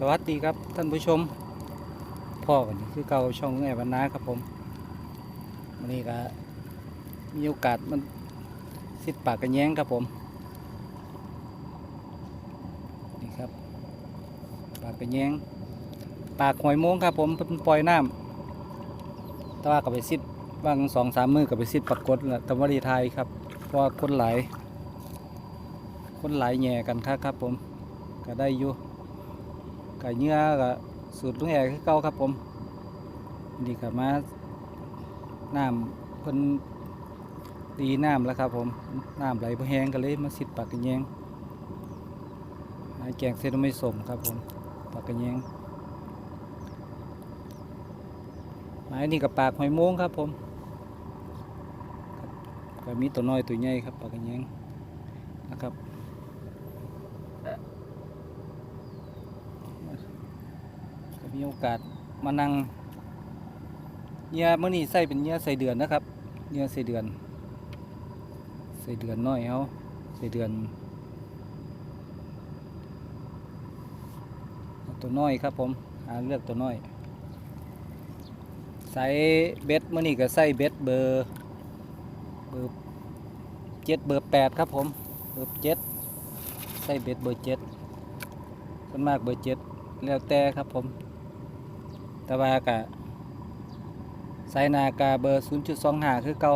สวัสดีครับท่านผู้ชม พ่อกันคือเก่าช่องแง่บรรณาครับผมวันนี้ก็มีโอกาสมันสิดปากกันแย้งครับผมนี่ครับ ปากกันแย้ง ปากหอยโม้งครับผมเพิ่นปล่อยน้ำแต่ว่าก็ไปสิดบางสองสามมือก็ไปสิดปรากฏแล้วแต่ว่าดีไทยครับเพราะคนหลายคนหลายแย่กันครับครับผมก็ได้อยู่ ไก่เนื้อก็สูตรลุงแอคือเก่าครับผมดีครับมาน้ำเพิ่นดีน้ำแล้วครับผมน้ำไหลบ่แห้งก็เลยมาสิดปากกระแยงแกงเส้นไม่สมครับผมปากกระแยงไม้นี่กับปากหอยม้งครับผมก็มีตัวน้อยตัวใหญ่ครับปากกระแยงนะครับ ก็ มีโอกาสมานั่งเหยื่อมื่อนี้ใส่เป็นเหยื่อใส่เดือนนะครับเหยื่อใส่เดือน ใส่เดือนน้อยเขาใส่เดือนตัวน้อยครับผมหาเลือกตัวน้อย ใส่เบ็ดมื่อนี้ก็ใส่เบ็ดเบอร์เบอร์เจ็ดเบอร์แปดครับผมเบอร์เจ็ดใส่เบ็ดเบอร์เจ็ดส่วนมากเบอร์เจ็ดแล้วแต่ครับผม แต่ว่ากะไซนากาเบอร์ 0.25 คือเก่า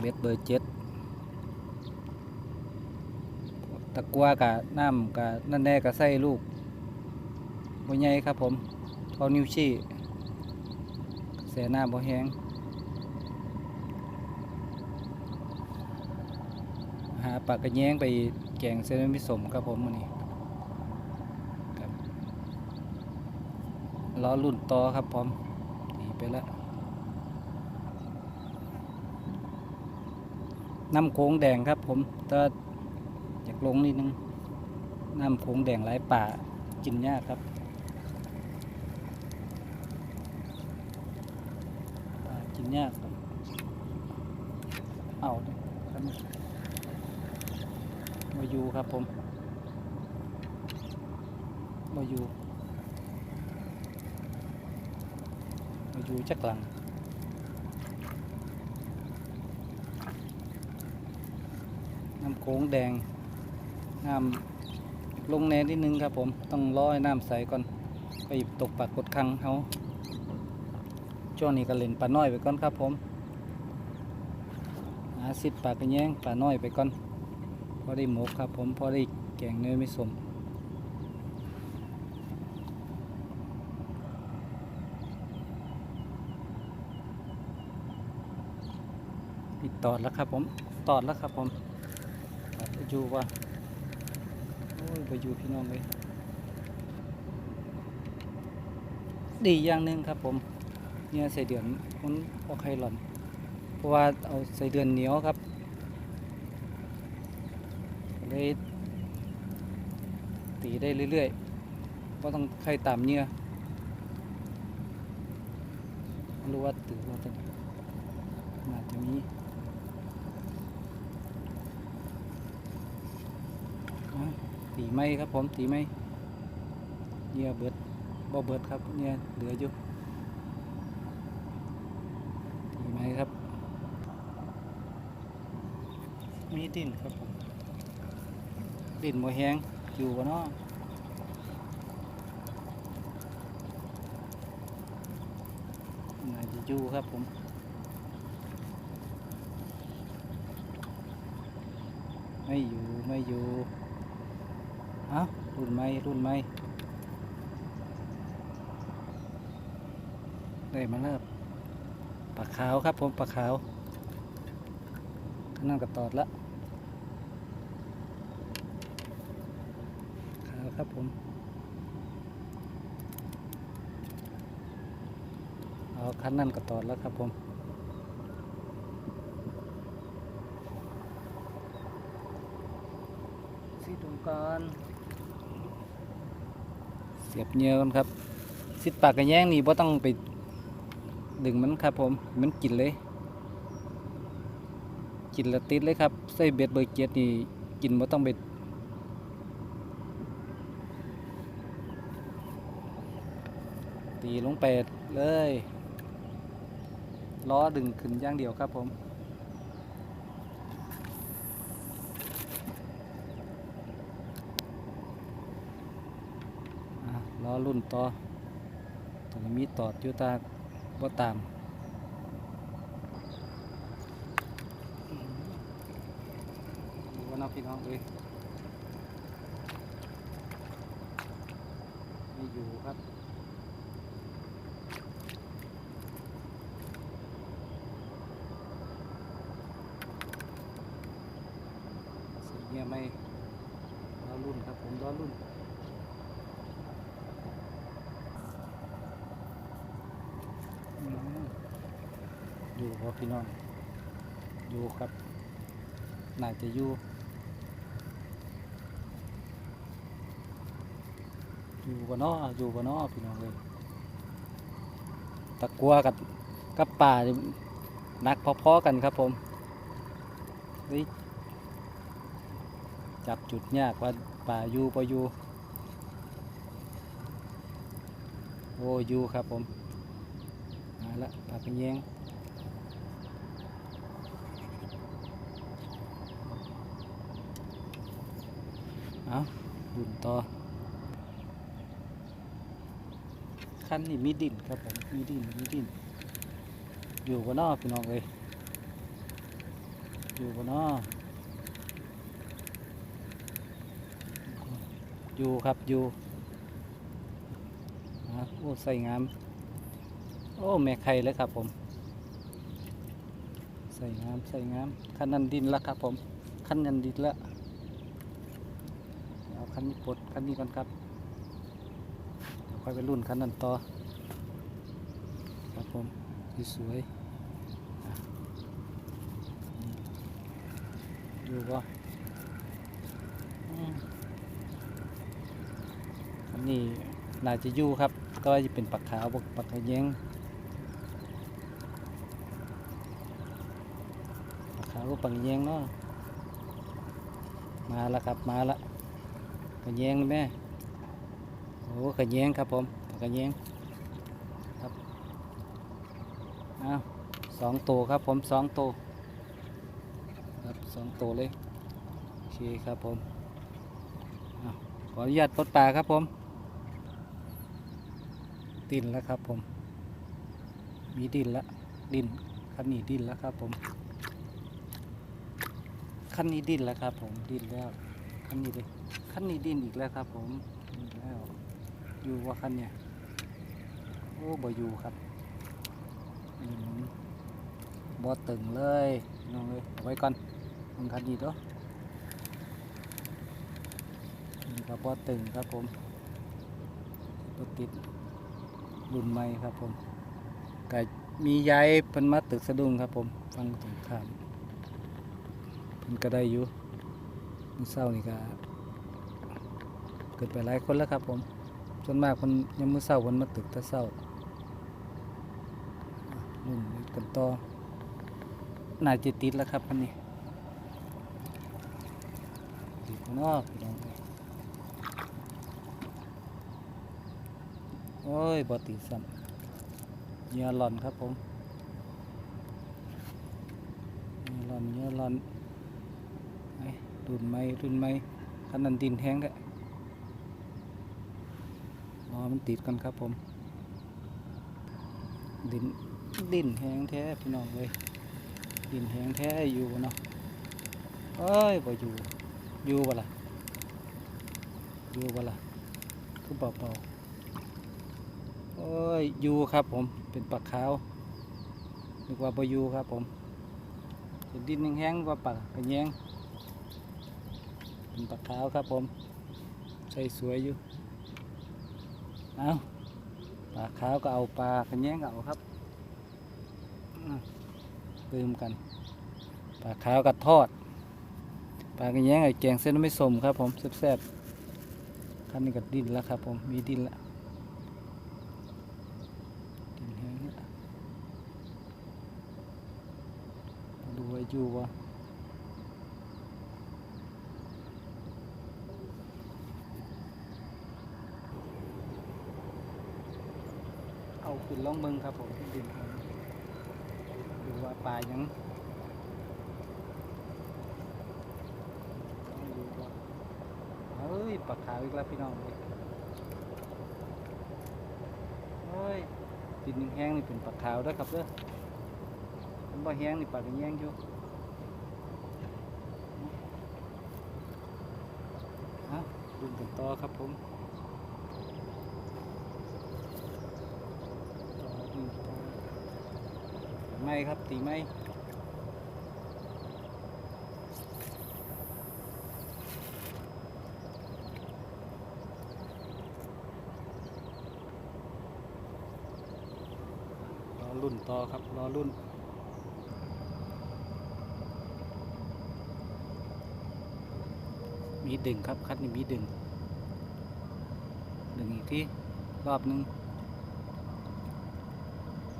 เบ็ดเบอร์เจ็ดตะกัวกะน้ำกะนั่นแน่กะใส่ลูกบ่ใหญ่ครับผมท่านิ้วชี้แสน้ำบ่แห้งหาปากกระแยงไปแกงเส้นมิสมครับผมมื้อนี้ ล้อรุ่นต่อครับพร้อมดีไปแล้วน้ำโค้งแดงครับผมแต่อยากลงนิดนึงน้ำโค้งแดงหลายป่ากินยากครับป่ากินยากครับเอาครับมาอยู่ครับผมมาอยู่ มา อยู่จักหลังน้ำโขงแดงน้ำลงแนนิดนึงครับผม ต้องร้อให้น้ำใสก่อน ไปตกปากกดคังเขาช่วงนี้ก็เล่นปลาน้อยไปก่อนครับผมหาสิบปากกระแยงปลาน้อยไปก่อนพอได้หมกครับผม พอได้แกงเนื้อไม่สม ตอดแล้วครับผมตอดแล้วครับผมไปอยู่ว่าโอ้ยไปอยู่พี่น้องเลยดีอย่างหนึ่งครับผมเนี่ยใส่เดือนมันออกไข่หล่อน เพราะว่าเอาใส่เดือนเหนียวครับเลยตีได้เรื่อยๆก็ต้องไข่ตามเนื้อรู้ว่าตือว่าจะน่าจะมี อะ ตีไม้ครับผมตีไม้เนี่ยเบิดบ่เบิดครับเนี่ยเหลืออยู่ตีไม้ครับ มีดินครับผมดินโมแหงอยู่วะเนาะน่าจะอยู่ครับผมไม่อยู่ ไม่อยู่ เอารุ่นใหม่รุ่นใหม่ได้มาแล้วปลาขาวครับผมปลาขาวนั่นก็ตอดละขาวครับผมเอาคันนั่นก็ตอดแล้วครับผมสีตรงก่อน สียบเนื้อกันครับสิดปากกระแยงนี่บ่ต้องไปดึงมันครับผมมันกินเลย กินละติดเลยครับใส่เบ็ดเบอร์เจ็ดนี่กินบ่ต้องไปตีลงไปดเลยล้อดึงขึ้นย่างเดียวครับผม รุ่นต่อตรงนี้มีตอดอยู่ตาบ่ตามว่าน้องพี่น้องเลยไม่อยู่ครับสีเงี้ยไม่ล้อรุ่นครับผมล้อรุ่น อืม อยู่ครับพี่น้องอยู่ครับน่าจะอยู่อยู่บ่เนาะอยู่บ่เนาะพี่น้องเลยตะกัวกับกับป่านักพอๆกันครับผมเฮ้ยจับจุดยากว่าป่าอยู่ปอยู่โอ้อยู่ครับผมมาละปลาเป็นแยง เอาดุนต่อคันนี้มีดินครับผมมีดินมีดิน อยู่บนนอพี่น้องเลยอยู่บนนออยู่ครับอยู่อะโอ้ใส่งาม โอ้แม่ไข่เลยครับผม ใส่งามใส่งามคันนันดินแล้วครับผมคันนันดินแล้ว คันนี้ปลดคันนี้ก่อนครับเดี๋ยวค่อยไปรุ่นคันนั้นต่อ ครับผมสวยๆอะดูว่าคันนี้น่าจะยู่ครับ ก็จะเป็นปักขาวกปักกระแยงขาวปังแยงเนาะมาแล้วครับ มาละ กระแยงแม่โอ้กระแยงครับผมกระแยงครับอ้าวสองตัวครับผมสองตัวครับสองตัวเลยโอเคครับผมอขออนุญาตปลดปลาครับผมดินแล้วครับผม มีดินละดินคันนี้ดินแล้วครับผมขั้นนี้ดินแล้วครับผมดินแล้ว ขั้นนี้ดิขั้นนี้ดินอีกแล้วครับผมแล้วอยู่ว่าขั้นเนี่ยโอ้บ่อยู่ครับบ่ตึงเลยน้องเลยเอาไว้ก่อนมึงคันนี้ด้อนี่ครับบ่ตึงครับผมบ่ติดรุ่นใหม่ครับผมก็มียายเพิ่นมาตึกสะดุ้งครับผม ฟังตรงข้ามมันก็ได้อยู่ เศร้านี่ก็เกิดไปหลายคนแล้วครับผมส่วนมากคนยังมือเศร้าคนมาตึกต่เศร้านุ่นกันต่อน่าจะติดแล้วครับคันนี้ติดเนอกพี่น้องเอ้ยโอ้ยบ่ติดซ้ำเยื่อหล่อนครับผมเหยื่อหล่อนเหยื่อหล่อน ไอ้ รุ่นไม้รุ่นไม้คันนันดินแห้งกะรอมันติดกันครับผม ดินดินแห้งแท้พี่น้องเลยดินแห้งแท้อยู่เนาะเอ้ยบ่อยู่ อยู่บ่ล่ะอยู่บ่ล่ะคือเบาๆเอ้ยอยู่ครับผม เป็นปลาขาวนึกว่าบ่อยู่ครับผมดินแห้งๆกว่าปลากระแยง เป็นปลาขาวครับผมใส่สวยอยู่เอาปลาขาวก็เอาปลากระแยงเอาครับอืมลืมกันปลาขาวกับทอดปลากระแยงไอ้แกงเส้นไม่สมครับผมแซ่บๆขั้นนี้ก็ดิ้นแล้วครับผมมีดิ้นล้วดิ้นแห้งแล้วดูไว้อยู่วะ เอา ขึ้นล่องเบิงครับผมดินครับดูว่าปลายังดูว่าเฮ้ยปลาขาวอีกแล้วพี่น้องเลยเฮ้ยดินแห้งนี่เป็นปลาขาวด้วยครับเด้อมันบ่แห้งนี่ปลาแห้งอยู่เอาดูกันต่อครับผม ไม่ครับตีไม่รอรุ่นต่อครับรอรุ่นมีดึงครับคัดนี่มีดึง ดึงอีกที่รอบนึง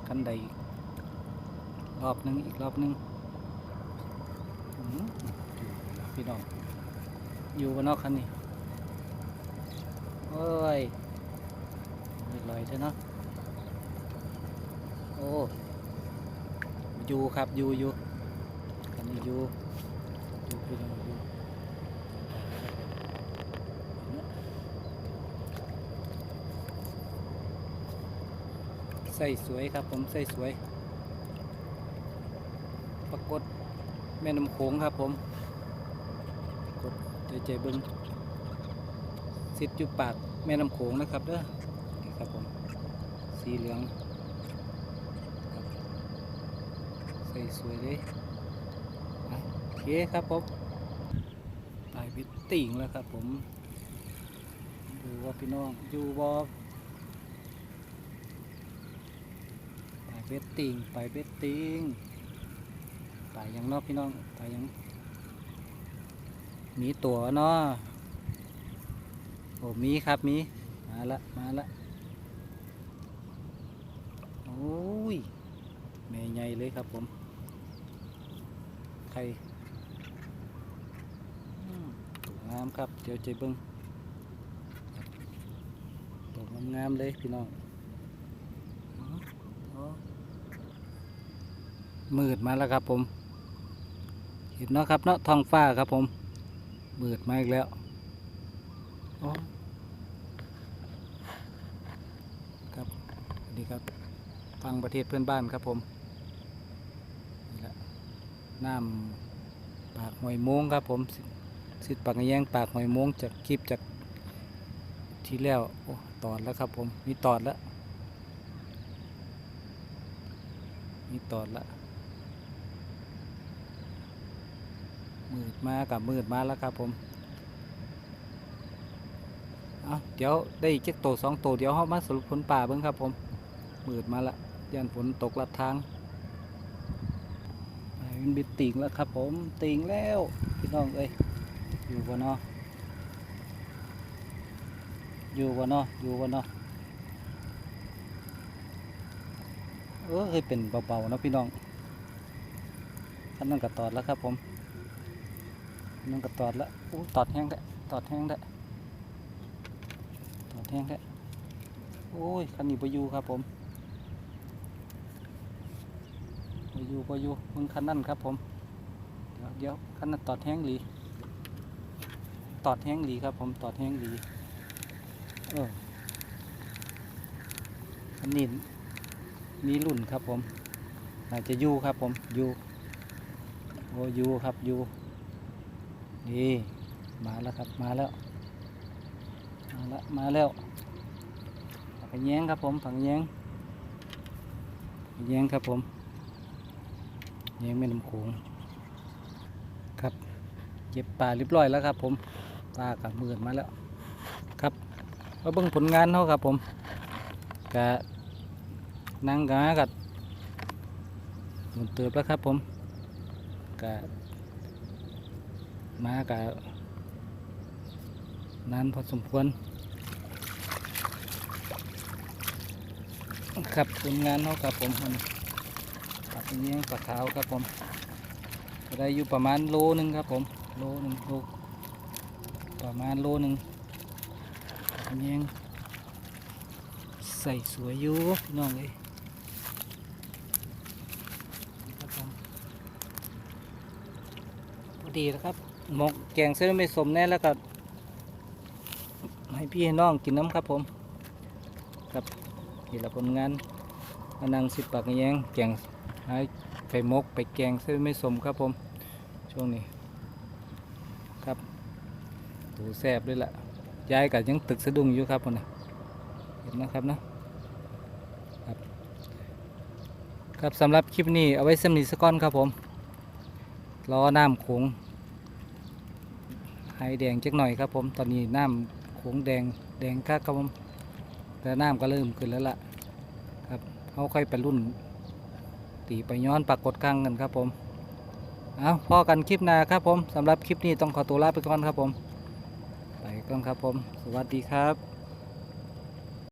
คันใด รอบหนึงอีกรอบหนึงพี่น้องอยู่บนนอกคันนี้โอ้ยเรียบร้อยเถอะเนาะโอ้อยู่ครับอยู่อยู่คันนี้อยู่อยู่พี่น้องอยู่ใส่สวยครับผมใส่สวย กฏแม่น้ำโขงครับผมกดใจใจเบิ้งสิทธิ์อยู่ปากแม่น้ำโขงนะครับเด้อนี่ครับผมสีเหลืองครับใส่สวยเลยโอเคครับผมปลายวิตติ่งแล้วครับผมดูว่าพี่น้องอยู่บอปลายเบตติงปลายเบตติง ปลายังนอกพี่น้องปลายัง มีตัวเนาะโอ้มีครับมีมาละมาละโอ้ยแม่ใหญ่เลยครับผมไข่ตัวงามครับเดี๋ยวใจเบิ้งตัวงามเลยพี่น้องมืดมาแล้วครับผม เห็นเนาะครับเนาะท้องฟ้าครับผมมืดมาอีกแล้วครับสวัสดีครับฟังประเทศเพื่อนบ้านครับผมนี่ละน้ำปากหอยโมงครับผมสิทธิ์ปากแยงปากหอยโมงจากคลิปจากที่แล้วโอ้ตอดแล้วครับผมมีตอดแล้วมีตอดแล้ว มืดมากับมืดมาแล้วครับผมเอาเดี๋ยวได้อีกเจ็กโตสองโตเดี๋ยวเขามาสรุปผลป่าเบิ้งครับผมมืดมาละยันฝนตกลัดทางไปมันบิดติ่งแล้วครับผมติ่งแล้วพี่น้องเอ้ยอยู่บ่เนาะอยู่บ่เนาะอยู่บ่เนาะเออเคยเป็นเบาๆนะพี่น้องท่านนั่นก็ตอดแล้วครับผม นั่นก็ตอดละอู้ตอดแห้งได้ตอดแห้งได้ตอดแห้งได้โอ้ยคันนี้ไปยูครับผมไปยูไปยูมึงคันนั่นครับผมเดี๋ยวเดี๋ยวคันนั้นตอดแห้งหลีตอดแห้งหลีครับผมตอดแห้งหลีเอออันนี้มีรุ่นครับผมอาจจะยูครับผมยูโอ้ยูครับยู นี่มาแล้วครับมาแล้ว มาแล้วมาแล้วผักแยงครับผมผักแยงผักแยงครับผมแยงแม่น้ำโขงครับเก็บปลาเรียบร้อยแล้วครับ ผมปลากับมือมาแล้วครับมาเบิ่งผลงานเขาครับผมกะนั่งกะกัดหมุนเติบแล้วครับผมกะ มากับนานพอสมควร ครับผลงานเขาครับผมมันปักเงี้ยงปลาขาวครับผมได้อยู่ประมาณโลหนึงครับผมโลหนึ่งโลประมาณโลหนึ่งปักเงี้ยใส่สวยอยู่พี่น้องเลยครับผมพอดีแล้วครับ หมกแกงเส้นไม่สมแน่แล้วก็ให้พี่ให้น้องกินน้ำครับผมครับนี่ละผลงานมานั่งสิบปากแยงแกงหาไข่มกไปแกงเส้นไม่สมครับผม ช่วงนี้ครับดูแซบด้วยล่ะยายกับยังตึกสะดุ้งอยู่ครับผมนะเห็นนะครับนะครับ ครับสำหรับคลิปนี้เอาไว้สำนีสก้อนครับผมรอน้ำโขง หายแดงจักหน่อยครับผมตอนนี้น้ำโขงแดงแดงคักครับผมแต่น้ำก็เริ่มขึ้นแล้วล่ะครับเขาค่อยไปรุ่น ตีไปย้อนปรากฏกังกันครับผมเอาพอกันคลิปหน้าครับผมสำหรับคลิปนี้ต้องขอตัวลาไปก่อนครับผม ไปก่อนครับผม สวัสดีครับ